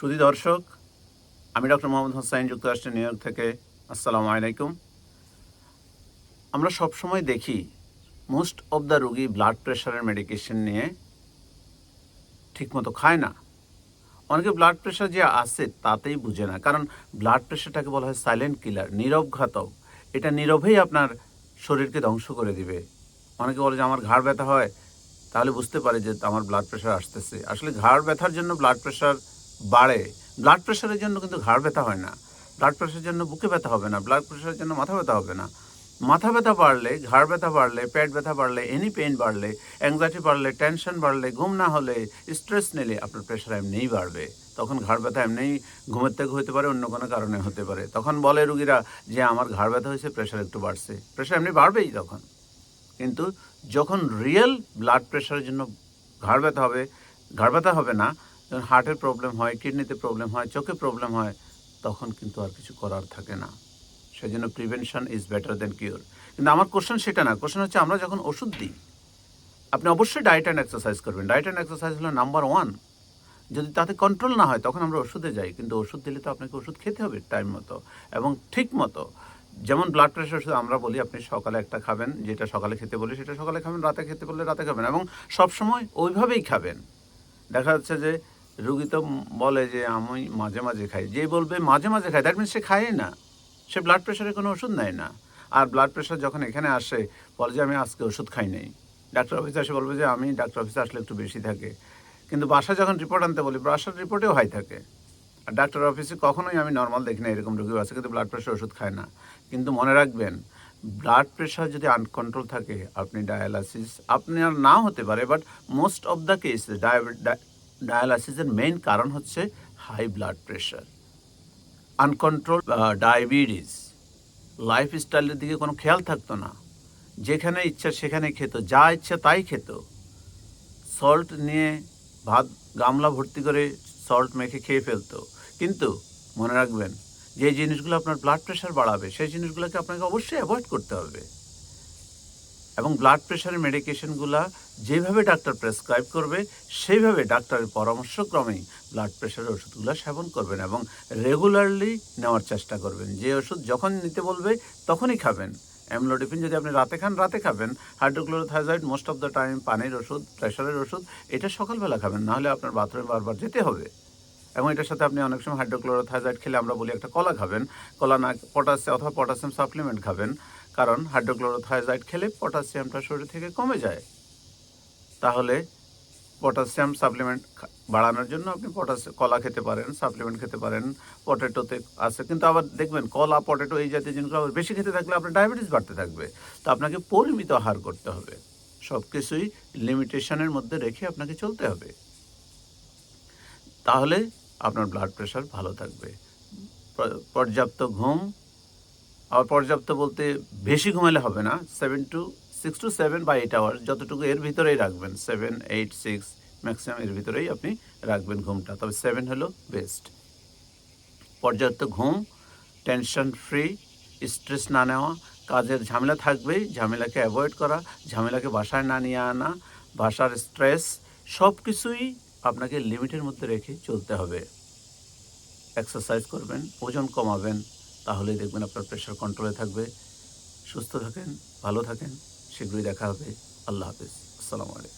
সুধী দর্শক, আমি ডক্টর মোহাম্মদ হোসাইন যুক্তরাষ্ট্রের নিউ ইয়র্ক থেকে। আসসালামু আলাইকুম। আমরা সবসময় দেখি মোস্ট অফ দ্য রুগী ব্লাড প্রেশারের মেডিকেশন নিয়ে ঠিকমতো খায় না। অনেকে ব্লাড প্রেশার যে আছে তাতেই বুঝে না, কারণ ব্লাড প্রেশারটাকে বলা হয় সাইলেন্ট কিলার নীরব ঘাতক। এটা নীরবেই আপনার শরীরকে ধ্বংস করে দিবে। অনেকে বলে যে আমার ঘাড় ব্যথা হয়, তাহলে বুঝতে পারে যে আমার ব্লাড প্রেশার আসতেছে। আসলে ঘাড় ব্যথার জন্য ব্লাড প্রেশার বাড়ে ব্লাড প্রেশারের জন্য কিন্তু ঘাড় ব্যথা হয় না। ব্লাড প্রেশারের জন্য বুকে ব্যথা হবে না ব্লাড প্রেশারের জন্য মাথা ব্যথা হবে না। মাথা ব্যথা বাড়লে, ঘাড় ব্যথা বাড়লে, পেট ব্যথা বাড়লে এনি পেইন বাড়লে অ্যাংজাইটি বাড়লে টেনশন বাড়লে, ঘুম না হলে স্ট্রেস নিলে আপনার প্রেশার এমনিই বাড়বে। তখন ঘাড় ব্যথা এমনিই ঘুমের থেকে হতে পারে, অন্য কোনো কারণে হতে পারে। তখন বলে রুগীরা যে, আমার ঘাড় ব্যথা হয়েছে প্রেশার একটু বাড়ছে। প্রেশার এমনি বাড়বেই তখন। কিন্তু যখন রিয়েল ব্লাড প্রেশারের জন্য ঘাড় ব্যথা হবে, ঘাড় ব্যথা হবে না যখন হার্টের প্রবলেম হয় কিডনিতে প্রবলেম হয়, চোখে প্রবলেম হয়, তখন কিন্তু আর কিছু করার থাকে না। সেই জন্য prevention is better than cure কিন্তু আমার কোশ্চেন সেটা না কোশ্চেন হচ্ছে আমরা যখন ওষুধ দিই, আপনি অবশ্যই ডায়েট অ্যান্ড এক্সারসাইজ করবেন। ডায়েট অ্যান্ড এক্সারসাইজ হলো নাম্বার ওয়ান যদি তাতে কন্ট্রোল না হয়, তখন আমরা ওষুধে যাই, কিন্তু ওষুধ দিলে তো আপনাকে ওষুধ খেতে হবে টাইম মতো এবং ঠিক মতো। যেমন ব্লাড প্রেশার ওষুধ আমরা বলি, আপনি সকালে একটা খাবেন, যেটা সকালে খেতে বলি, সেটা সকালে খাবেন, রাতে খেতে বললে রাতে খাবেন এবং সবসময় ওইভাবেই খাবেন। দেখা যাচ্ছে যে রুগী তো বলে যে আমি মাঝে মাঝে খাই। যে বলবে মাঝে মাঝে খাই দ্যাট মিনস সে খায় না। সে ব্লাড প্রেশারে কোনো ওষুধ নেয় না। আর ব্লাড প্রেশার যখন এখানে আসে, বলে যে আমি আজকে ওষুধ খাই নাই। ডাক্তার অফিসে এসে বলবে যে আমি ডাক্তার অফিসে আসলে একটু বেশি থাকে। কিন্তু বাসায় যখন রিপোর্ট আনতে বলি, বাসার রিপোর্টেও হাই থাকে। আর ডাক্তার অফিসে কখনোই আমি নর্মাল দেখি না এরকম রোগী আছে, কিন্তু ব্লাড প্রেশার ওষুধ খায় না। কিন্তু মনে রাখবেন ব্লাড প্রেশার যদি আনকন্ট্রোল থাকে, আপনি ডায়ালাসিস আপনার নাও হতে পারে but most of the case ডায়ালাসিসের main কারণ হচ্ছে high blood pressure uncontrol diabetes life স্টাইলের দিকে কোনো খেয়াল থাকতো না। যেখানে ইচ্ছা সেখানে খেত, যা ইচ্ছা তাই খেত। সল্ট নিয়ে ভাত, গামলা ভর্তি করে সল্ট মেখে খেয়ে ফেলতো। কিন্তু মনে রাখবেন, যে জিনিসগুলো আপনার ব্লাড প্রেশার বাড়াবে, সেই জিনিসগুলোকে আপনাকে অবশ্যই অ্যাভয়েড করতে হবে। এবং ব্লাড প্রেশারের মেডিকেশনগুলো যেভাবে ডাক্তার প্রেসক্রাইব করবে, সেইভাবে ডাক্তারের পরামর্শক্রমেই ব্লাড প্রেশারের ওষুধগুলো সেবন করবেন এবং রেগুলারলি নেওয়ার চেষ্টা করবেন। যে ওষুধ যখন নিতে বলবে, তখনই খাবেন। অ্যামলোডিফিন যদি আপনি রাতে খান, রাতে খাবেন। Hydrochlorothiazide most of the time পানির ওষুধ প্রেশারের ওষুধ, এটা সকালবেলা খাবেন। নাহলে আপনার বাথরুমে বারবার যেতে হবে। এবং এটার সাথে আপনি অনেক সময় হাইড্রোক্লোরোথাইজয়েড খেলে আমরা বলি একটা কলা খাবেন। কলা না পটাশিয়াম অথবা পটাশিয়াম সাপ্লিমেন্ট খাবেন। কারণ হাইড্রোক্লোরোথাইজয়েড খেলে পটাশিয়ামটা শরীর থেকে কমে যায়। তাহলে পটাশিয়াম সাপ্লিমেন্ট বাড়ানোর জন্য আপনি পটাশিয়াম কলা খেতে পারেন, সাপ্লিমেন্ট খেতে পারেন, পটেটোতে আছে। কিন্তু আবার দেখবেন, কলা, পটেটো এই জাতীয় জিনিসগুলো আবার বেশি খেতে থাকলে আপনার ডায়াবেটিস বাড়তে থাকবে। তো আপনাকে পরিমিত আহার করতে হবে। সব কিছুই লিমিটেশনের মধ্যে রেখে আপনাকে চলতে হবে। তাহলে আপনার ব্লাড প্রেশার ভালো থাকবে। পর্যাপ্ত ঘুম আবার পর্যাপ্ত বলতে বেশি ঘুমালে হবে না। Seven to six to seven বা এইট আওয়ার যতটুকু এর ভিতরেই রাখবেন। সেভেন এইট সিক্স ম্যাক্সিমাম এর ভিতরেই আপনি রাখবেন ঘুমটা। তবে সেভেন হলো বেস্ট পর্যাপ্ত ঘুম টেনশন ফ্রি স্ট্রেস না নেওয়া, কাজের ঝামেলা থাকবেই, ঝামেলাকে অ্যাভয়েড করা, ঝামেলাকে বাসায় না নিয়ে আনা, বাসার স্ট্রেস সব কিছুই আপনাকে লিমিটের মধ্যে রেখে চলতে হবে। এক্সারসাইজ করবেন, ওজন কমাবেন তাহলেই দেখবেন আপনার প্রেশার কন্ট্রোলে থাকবে। সুস্থ থাকেন, ভালো থাকেন, শীঘ্রই দেখা হবে। আল্লাহ হাফিজ। আসসালামু আলাইকুম।